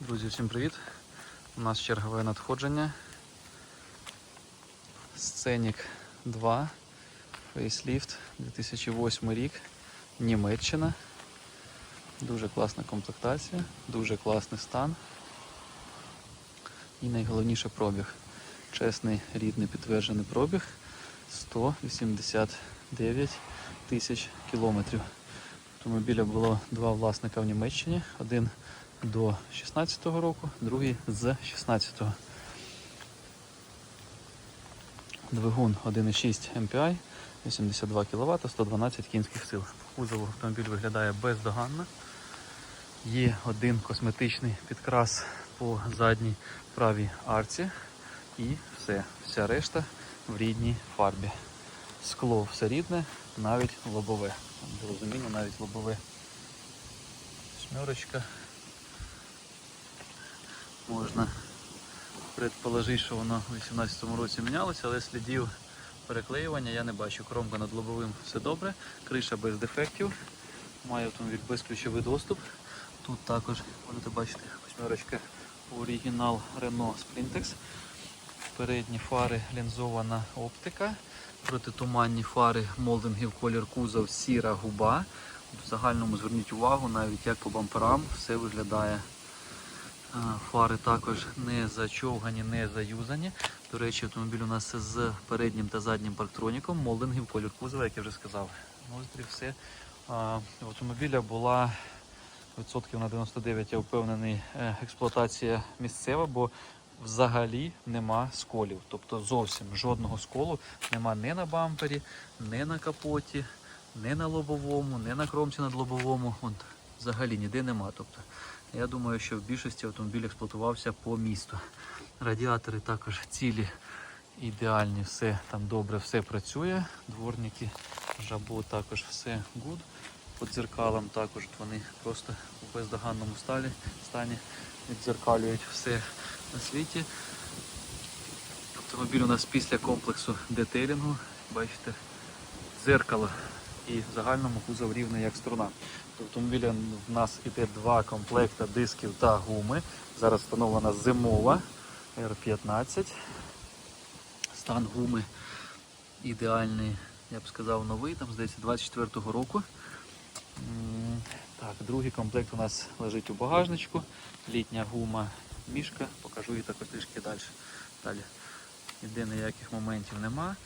Друзі, всім привіт! У нас чергове надходження. Сценік 2, фейсліфт 2008 рік, Німеччина. Дуже класна комплектація, дуже класний стан. І найголовніше пробіг. Чесний рідний підтверджений пробіг 189 тисяч кілометрів. Автомобіля було два власника в Німеччині. Один до 16-го року, другий з 16-го. Двигун 1,6 MPI, 82 кВт, 112 кінських сил. По автомобіль виглядає бездоганно. Є один косметичний підкрас по задній правій арці і все. Вся решта в рідній фарбі. Скло все рідне, навіть лобове. Розуміння навіть лобове. Смерочка. Можна предположити, що воно у 2018 році мінялося, але слідів переклеювання я не бачу. Кромка над лобовим все добре, криша без дефектів, має автомобіль безключовий доступ. Тут також будете бачити восьмерочка оригінал Renault Sprintex. Передні фари лінзована оптика, протитуманні фари молдингів колір кузов сіра губа. В загальному зверніть увагу, навіть як по бамперам все виглядає. А, Фари також не зачовгані, не заюзані. До речі, автомобіль у нас з переднім та заднім парктроніком, молдингів колір кузова, як я вже сказав. Ноздрі все. У автомобіля була відсотків на 99, я впевнений, е, експлуатація місцева, бо взагалі нема сколів. Тобто зовсім жодного сколу нема ні на бампері, ні на капоті, ні на лобовому, ні на кромці над лобовому. От, взагалі ніде нема. Тобто, я думаю, що в більшості автомобіль експлуатувався по місту. Радіатори також цілі, ідеальні, все там добре, все працює. Дворники, жабо також все good. По дзеркалам також вони просто у бездоганному сталі, стані віддзеркалюють все на світі. Автомобіль у нас після комплексу детейлінгу, бачите, дзеркало і в загальному кузов рівний як струна. До автомобіля в нас іде два комплекти дисків та гуми. Зараз встановлена зимова R15. Стан гуми ідеальний, я б сказав, новий, там здається 24-го року. Так, другий комплект у нас лежить у багажничку. Літня гума мішка, покажу її також трішки далі. Далі. Ніде ніяких моментів нема.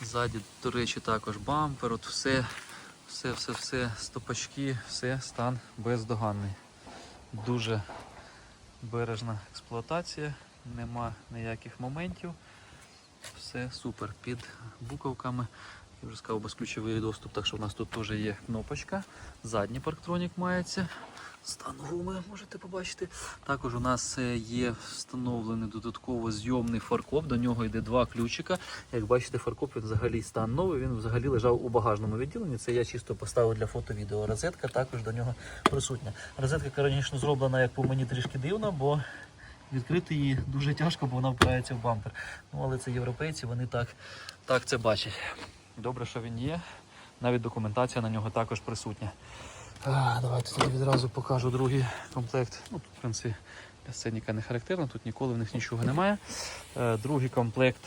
Ззаді, до речі, також бампер, от все, все, все, все, стопачки, все, стан бездоганний. Дуже бережна експлуатація, нема ніяких моментів. Все супер. Під буковками, я вже сказав, безключовий доступ, так що в нас тут теж є кнопочка. Задній парктронік мається. Стан гуми можете побачити. Також у нас е, є встановлений додатково зйомний фаркоп. До нього йде два ключика. Як бачите, фаркоп він взагалі стан новий, він взагалі лежав у багажному відділенні. Це я чисто поставив для фото-відео. Розетка також до нього присутня. Розетка, звісно, зроблена як по мені трішки дивно, бо відкрити її дуже тяжко, бо вона впирається в бампер. Ну, але це європейці, вони так, так це бачать. Добре, що він є. Навіть документація на нього також присутня. А, давайте тоді відразу покажу другий комплект. Ну, тут, в принципі, для сценіка не характерно, тут ніколи в них нічого немає. Е, другий комплект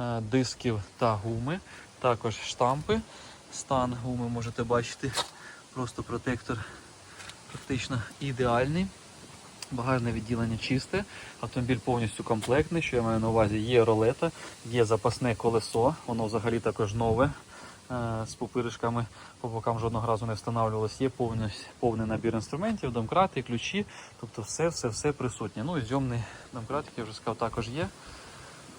е, дисків та гуми, також штампи. Стан гуми можете бачити. Просто протектор практично ідеальний. Багажне відділення чисте, автомобіль повністю комплектний, що я маю на увазі, є ролета, є запасне колесо, воно взагалі також нове, е, з пупиришками по бокам жодного разу не встановлювалось. Є повний, повний набір інструментів, домкрати, ключі, тобто все, все, все присутнє. Ну і зйомний домкрат, як я вже сказав, також є.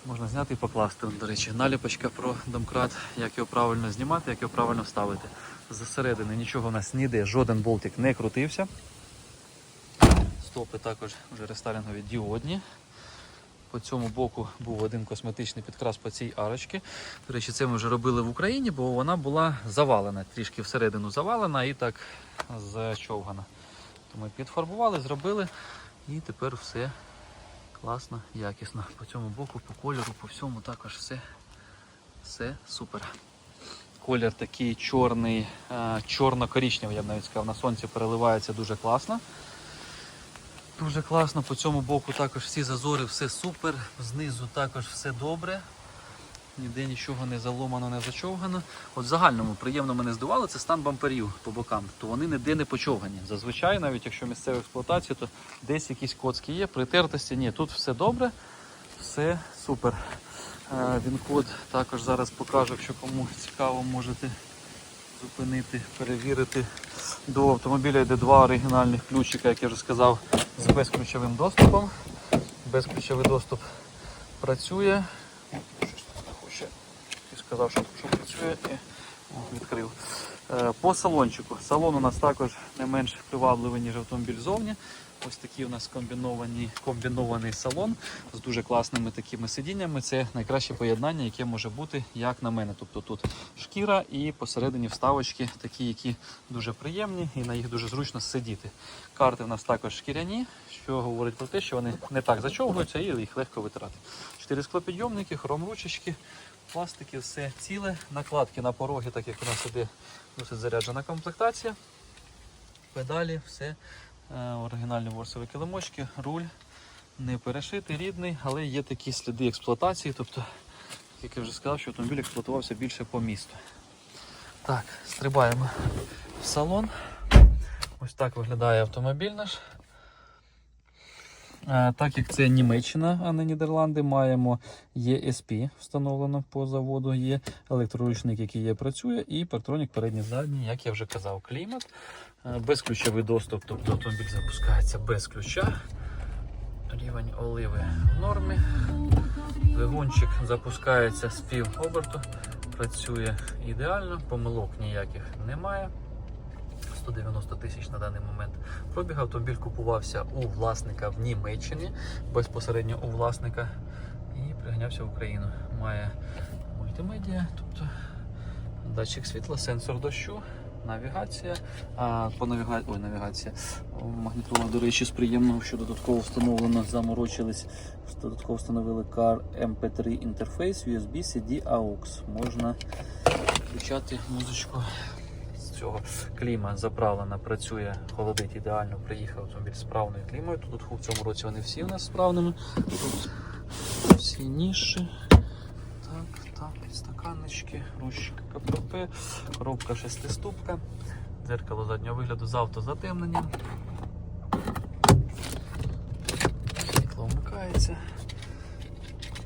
Можна зняти і покласти. До речі, наліпочка про домкрат, як його правильно знімати, як його правильно вставити. Зсередини нічого в нас ніде, жоден болтик не крутився. Стопи також вже рестайлінгові діодні. По цьому боку був один косметичний підкрас по цій арочці. До речі, це ми вже робили в Україні, бо вона була завалена, трішки всередину завалена і так зачовгана. То ми підфарбували, зробили і тепер все класно, якісно. По цьому боку, по кольору, по всьому також все, все супер. Колір такий чорний, е, чорно-коричневий, я б навіть сказав, на сонці переливається дуже класно. Дуже класно, по цьому боку також всі зазори, все супер, знизу також все добре. Ніде нічого не заломано, не зачовгано. От в загальному приємно мене здивувало, це стан бамперів по бокам, то вони ніде не почовгані. Зазвичай, навіть якщо місцева експлуатація, то десь якісь коцки є, притертості. Ні, тут все добре, все супер. Е, Він код також зараз покажу, якщо кому цікаво, можете зупинити, перевірити. До автомобіля йде два оригінальних ключика, як я вже сказав, з безключовим доступом. Безключовий доступ працює. Щось тут не хоче. І сказав, що, працює і відкрив. Е, По салончику. Салон у нас також не менш привабливий, ніж автомобіль зовні. Ось такий у нас комбінований, комбінований салон з дуже класними такими сидіннями. Це найкраще поєднання, яке може бути, як на мене. Тобто тут шкіра і посередині вставочки, такі, які дуже приємні, і на їх дуже зручно сидіти. Карти в нас також шкіряні, що говорить про те, що вони не так зачовгуються і їх легко витирати. Чотири склопідйомники, хром ручечки, пластики, все ціле. Накладки на пороги, так як у нас іде досить заряджена комплектація. Педалі, все. Е, Оригінальні ворсові килимочки, руль не перешитий, рідний, але є такі сліди експлуатації. Тобто, як я вже сказав, що автомобіль експлуатувався більше по місту. Так, стрибаємо в салон. Ось так виглядає автомобіль наш. Е, Так як це Німеччина, а не Нідерланди, маємо ESP встановлено по заводу, є електроручник, який є, працює, і партронік передній задній, як я вже казав, клімат. Е, Безключовий доступ, тобто автомобіль запускається без ключа. Рівень оливи в нормі. Двигунчик запускається з пів оберту, працює ідеально, помилок ніяких немає. 190 тисяч на даний момент. Пробіг автомобіль купувався у власника в Німеччині, безпосередньо у власника, і приганявся в Україну. Має мультимедіа, тобто датчик світла, сенсор дощу, навігація. А по навіга... Ой, навігація. Магнітрола, до речі, з приємного, що додатково встановлено, заморочились, додатково встановили CAR MP3 інтерфейс, USB, CD, AUX. Можна включати музичку цього кліма заправлена, працює, холодить ідеально. Приїхав автомобіль з справною клімою. Тут в цьому році вони всі у нас справними. Тут всі ніші. Так, так, підстаканнички, ручки КПП, коробка шестиступка, дзеркало заднього вигляду з автозатемненням. Світло вмикається.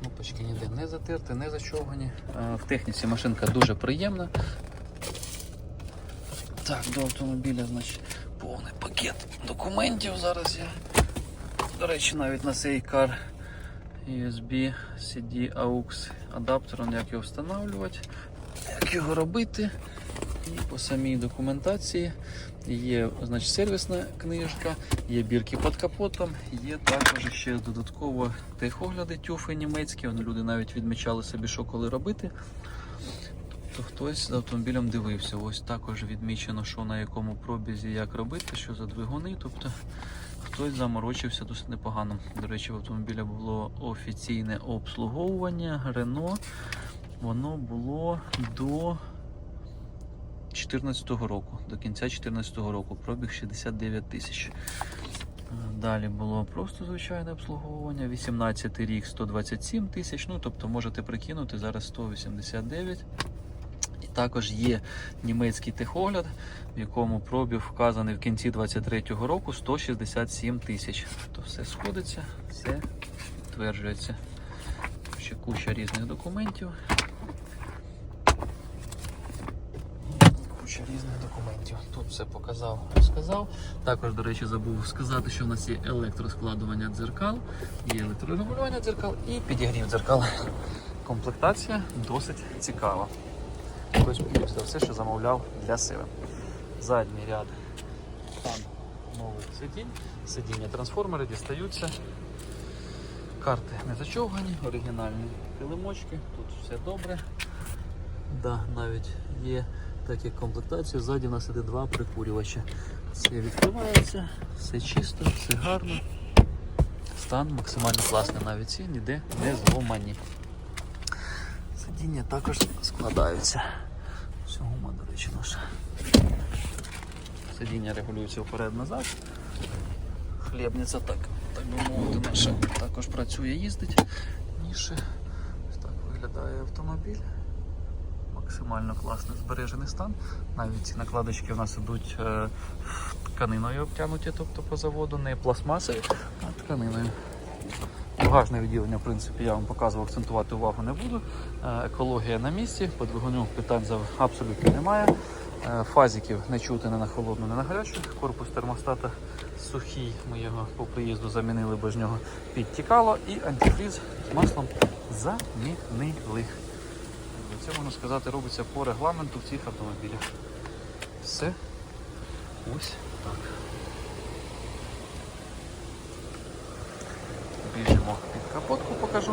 Кнопочки ніде не затерті, не зачовгані. Е, В техніці машинка дуже приємна. Так, до автомобіля, значить, повний пакет документів. Зараз я. До речі, навіть на цей кар USB, CD, AUX адаптер, як його встановлювати, як його робити. І по самій документації є значить, сервісна книжка, є бірки під капотом, є також ще додатково техогляди тюфи німецькі. Вони люди навіть відмічали собі, що коли робити. То хтось з автомобілем дивився. Ось також відмічено, що на якому пробізі, як робити, що за двигуни. Тобто хтось заморочився досить непогано. До речі, в автомобіля було офіційне обслуговування Рено. Воно було до 2014 року, до кінця 2014 року. Пробіг 69 тисяч. Далі було просто звичайне обслуговування. 18 рік 127 тисяч. Ну тобто можете прикинути зараз 189. І також є німецький техогляд, в якому пробіг вказаний в кінці 23-го року 167 тисяч. То все сходиться, все підтверджується. Ще куча різних документів. Куча різних документів. Тут все показав, розказав. Також, до речі, забув сказати, що в нас є електроскладування дзеркал, є електрорегулювання дзеркал і підігрів дзеркал. Комплектація досить цікава. Хтось підписав все, що замовляв для себе. Задній ряд стан нових сидінь. Сидіння трансформери дістаються. Карти не зачовгані, оригінальні килимочки, тут все добре. Да, навіть є так як комплектація, ззаді у нас іде два прикурювача. Все відкривається, все чисто, все гарно. Стан максимально класний, навіть ці ніде не зломані. Сидіння також складаються. Все, гума, до речі, наша. Сидіння регулюється вперед-назад. хлібниця так, так би мовити, наша також працює, їздить. Ніше. Ось так виглядає автомобіль. Максимально класний збережений стан. Навіть ці накладочки у нас ідуть е, тканиною обтянуті, тобто по заводу, не пластмасою, а тканиною. Багажне відділення, в принципі, я вам показував, акцентувати увагу не буду. Е, Екологія на місці, по двигуню питань абсолютно немає. Е, Фазиків не чути не на холодну, не на гарячу. Корпус термостата сухий. Ми його по приїзду замінили, бо з нього підтікало. І антифріз з маслом замінили. Це можна сказати робиться по регламенту в цих автомобілях. Все ось так. Біжимо під капотку, покажу.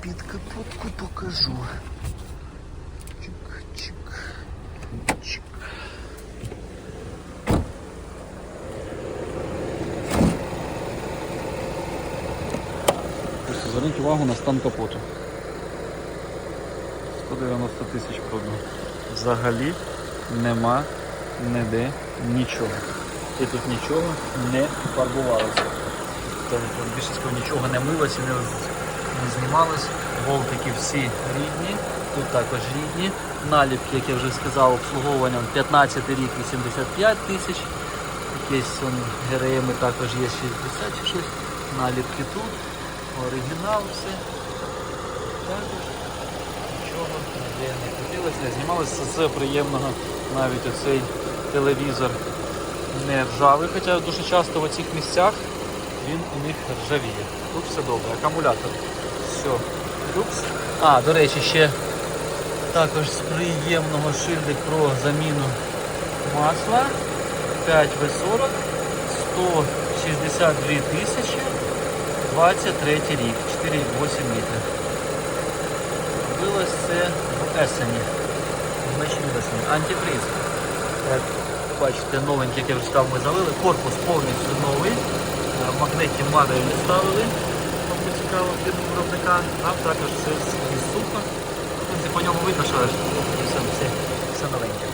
Під капотку покажу. Чик, чик, чик. Зверніть увагу на стан капоту. 190 тисяч пробігу. Взагалі нема ніде нічого. І тут нічого не фарбувалося. Тобто більшість нічого не милося, не, не знімалось. Болтики всі рідні, тут також рідні. Наліпки, як я вже сказав, обслуговуванням 15 рік 85 тисяч. Якісь ГРМ також є 60 чи щось. Наліпки тут. Оригінал все. Також нічого ніде не не знімалося. Це приємного навіть оцей телевізор не ржавий, хоча дуже часто в цих місцях він у них ржавіє. Тут все добре. Акумулятор. Все. Люкс. А, до речі, ще також з приємного шильдик про заміну масла. 5В40, 162 тисячі, 23 рік, 4,8 літри. Робилось це в Есені. В Есені. Антифриз. Бачите, новенький, як я вже сказав, ми залили. Корпус повністю новий. Е, Магнитні модулі ставили. Кому цікаво фірму виробника. А також все сухо. Принципі, по ньому видно, що все, все, все новеньке.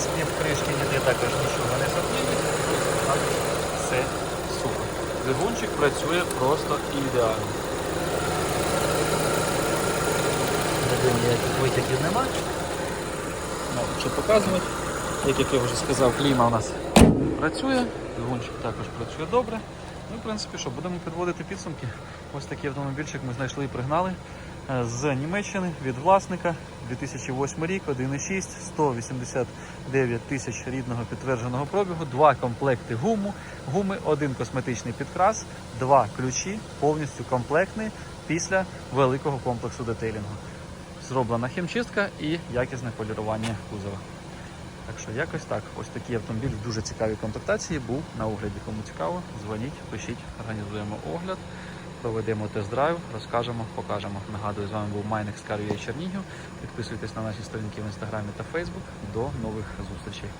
З-під кришки ніде також нічого не забили. Також все супер. Двигунчик працює просто ідеально. Ніяких витяків немає. Ну, що показувати. Як, я вже сказав, кліма у нас працює, двигунчик також працює добре. Ну, в принципі, що, будемо підводити підсумки. Ось такий автомобільчик ми знайшли і пригнали е, з Німеччини від власника. 2008 рік, 1,6, 189 тисяч рідного підтвердженого пробігу, два комплекти гуму, гуми, один косметичний підкрас, два ключі, повністю комплектний після великого комплексу детейлінгу. Зроблена хімчистка і якісне полірування кузова. Так що якось так. Ось такий автомобіль в дуже цікавій комплектації був на огляді. Кому цікаво, дзвоніть, пишіть, організуємо огляд, проведемо тест-драйв, розкажемо, покажемо. Нагадую, з вами був Майник з Чернігів. Підписуйтесь на наші сторінки в інстаграмі та Фейсбук. До нових зустрічей.